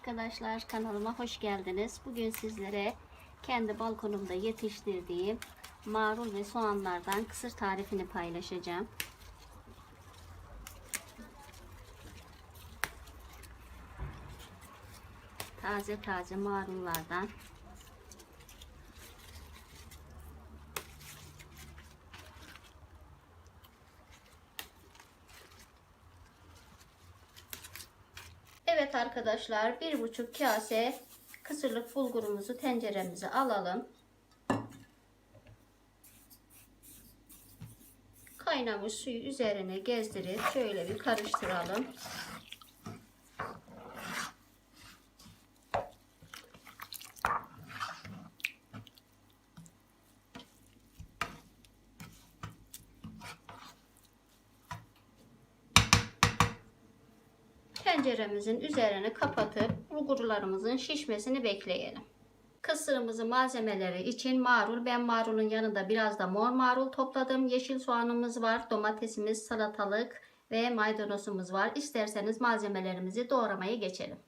arkadaşlar kanalıma hoş geldiniz. Bugün sizlere kendi balkonumda yetiştirdiğim marul ve soğanlardan kısır tarifini paylaşacağım. Taze taze marullardan Evet arkadaşlar bir buçuk kase kısırlık bulgurumuzu tenceremize alalım. Kaynamış suyu üzerine gezdirip şöyle bir karıştıralım. Tenceremizin üzerine kapatıp bulgurlarımızın şişmesini bekleyelim. Kısırımızın malzemeleri için marul. Ben marulun yanında biraz da mor marul topladım. Yeşil soğanımız var. Domatesimiz, salatalık ve maydanozumuz var. İsterseniz malzemelerimizi doğramaya geçelim.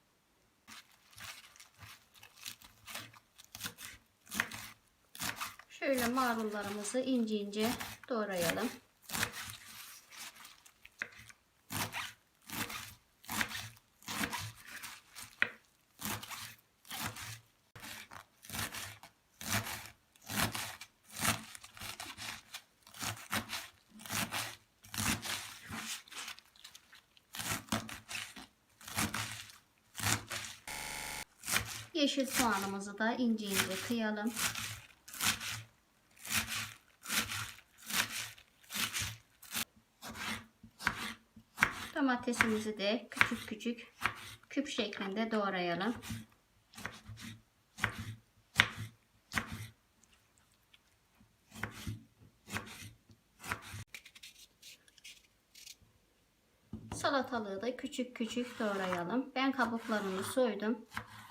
Şöyle marullarımızı ince ince doğrayalım. Yeşil soğanımızı da ince ince kıyalım. Domatesimizi de küçük küçük küp şeklinde doğrayalım. Salatalığı da küçük küçük doğrayalım. Ben kabuklarını soydum.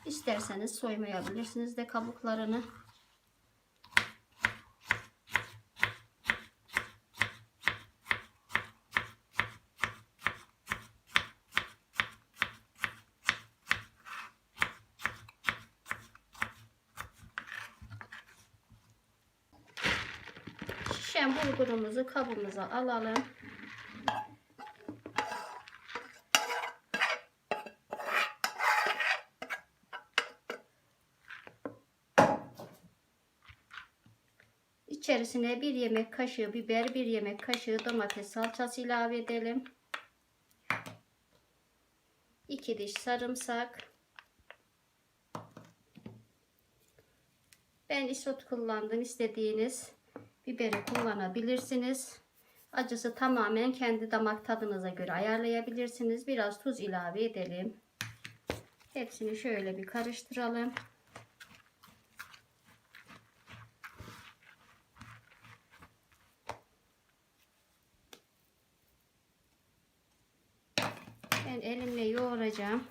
İsterseniz soymayabilirsiniz de kabuklarını. Şişen bulgurumuzu kabımıza alalım. İçerisine bir yemek kaşığı biber, bir yemek kaşığı domates salçası ilave edelim. 2 diş sarımsak. Ben isot kullandım. İstediğiniz biberi kullanabilirsiniz. Acısı tamamen kendi damak tadınıza göre ayarlayabilirsiniz. Biraz tuz ilave edelim. Hepsini şöyle bir karıştıralım. Ben yoğuracağım.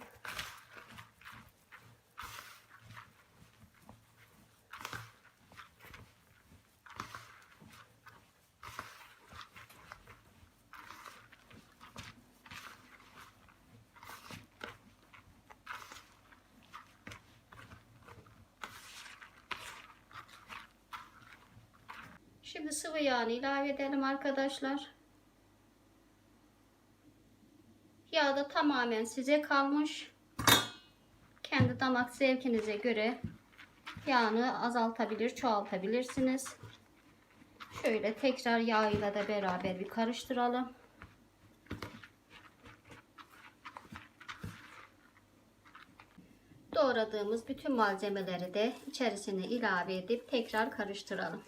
Şimdi sıvı yağını ilave edelim arkadaşlar. Da tamamen size kalmış. Kendi damak zevkinize göre yağını azaltabilir, çoğaltabilirsiniz. Şöyle tekrar yağıyla da beraber bir karıştıralım. Doğradığımız bütün malzemeleri de içerisine ilave edip tekrar karıştıralım.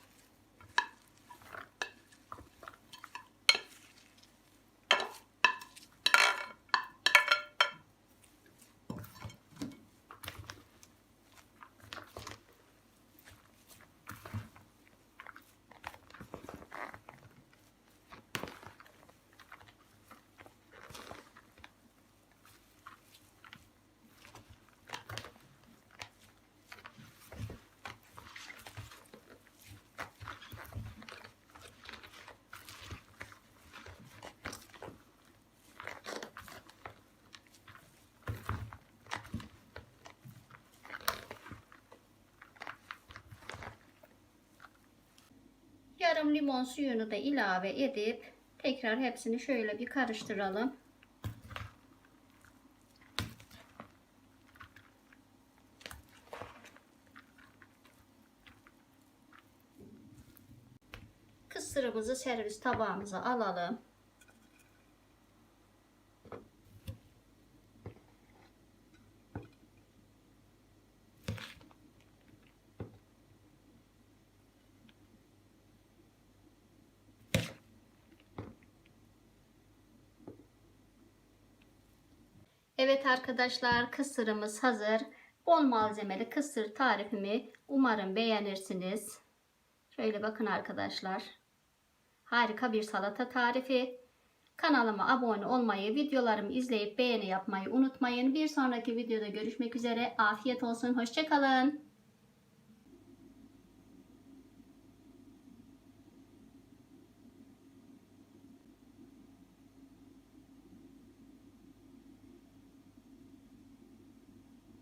Yarım limon suyunu da ilave edip tekrar hepsini şöyle bir karıştıralım. Kısırımızı servis tabağımıza alalım. Evet arkadaşlar kısırımız hazır. Bol malzemeli kısır tarifimi umarım beğenirsiniz. Şöyle bakın arkadaşlar. Harika bir salata tarifi. Kanalıma abone olmayı, videolarımı izleyip beğeni yapmayı unutmayın. Bir sonraki videoda görüşmek üzere. Afiyet olsun. Hoşçakalın.